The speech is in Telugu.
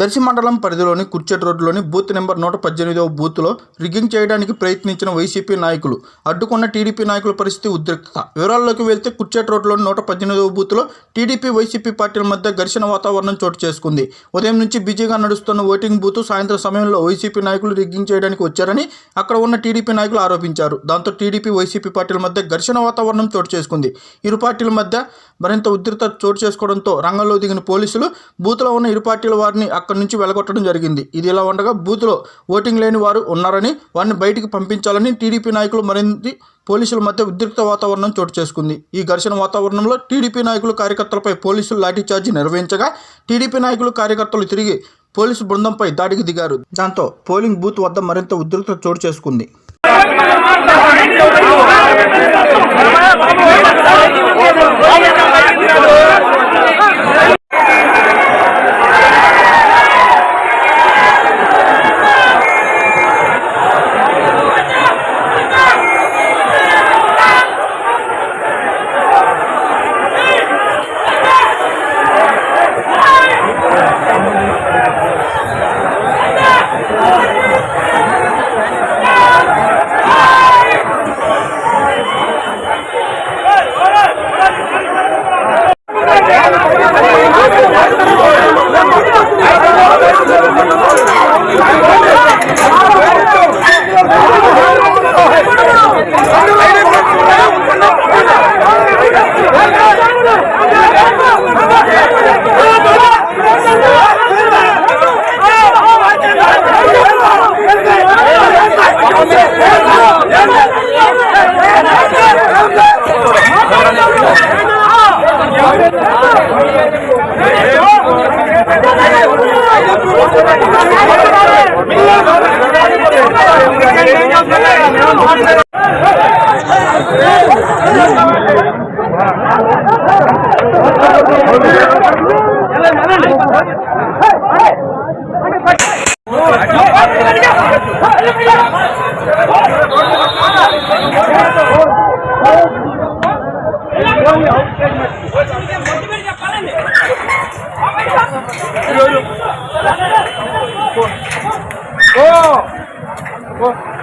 దర్శి మండలం పరిధిలోని కుర్చెట్ రోడ్డులోని బూత్ నెంబర్ నూట పద్దెనిమిదవ బూత్లో రిగ్గింగ్ చేయడానికి ప్రయత్నించిన వైసీపీ నాయకులు. అడ్డుకున్న టీడీపీ నాయకుల పరిస్థితి ఉద్రిక్తత. వివరాల్లోకి వెళ్తే కుర్చెట్ రోడ్లోని నూట పద్దెనిమిదవ బూత్లో టీడీపీ వైసీపీ పార్టీల మధ్య ఘర్షణ వాతావరణం చోటు చేసుకుంది. ఉదయం నుంచి బిజీగా నడుస్తున్న ఓటింగ్ బూత్ సాయంత్రం సమయంలో వైసీపీ నాయకులు రిగ్గింగ్ చేయడానికి వచ్చారని అక్కడ ఉన్న టీడీపీ నాయకులు ఆరోపించారు. దాంతో టీడీపీ వైసీపీ పార్టీల మధ్య ఘర్షణ వాతావరణం చోటు చేసుకుంది. ఇరు పార్టీల మధ్య మరింత ఉద్రిక్త చోటు చేసుకోవడంతో రంగంలో దిగిన పోలీసులు బూత్లో ఉన్న ఇరు పార్టీల వారిని అక్కడి నుంచి వెలగొట్టడం జరిగింది. ఇది ఇలా ఉండగా బూత్లో ఓటింగ్ లేని వారు ఉన్నారని వారిని బయటికి పంపించాలని టీడీపీ నాయకులు మరింత పోలీసుల మధ్య ఉద్రిక్త వాతావరణం చోటు చేసుకుంది. ఈ ఘర్షణ వాతావరణంలో టీడీపీ నాయకులు కార్యకర్తలపై పోలీసులు లాఠీచార్జి నిర్వహించగా టీడీపీ నాయకులు కార్యకర్తలు తిరిగి పోలీసు బృందంపై దాడికి దిగారు. దాంతో పోలింగ్ బూత్ వద్ద మరింత ఉద్రిక్త చోటు చేసుకుంది. Hey! Oh! Oh!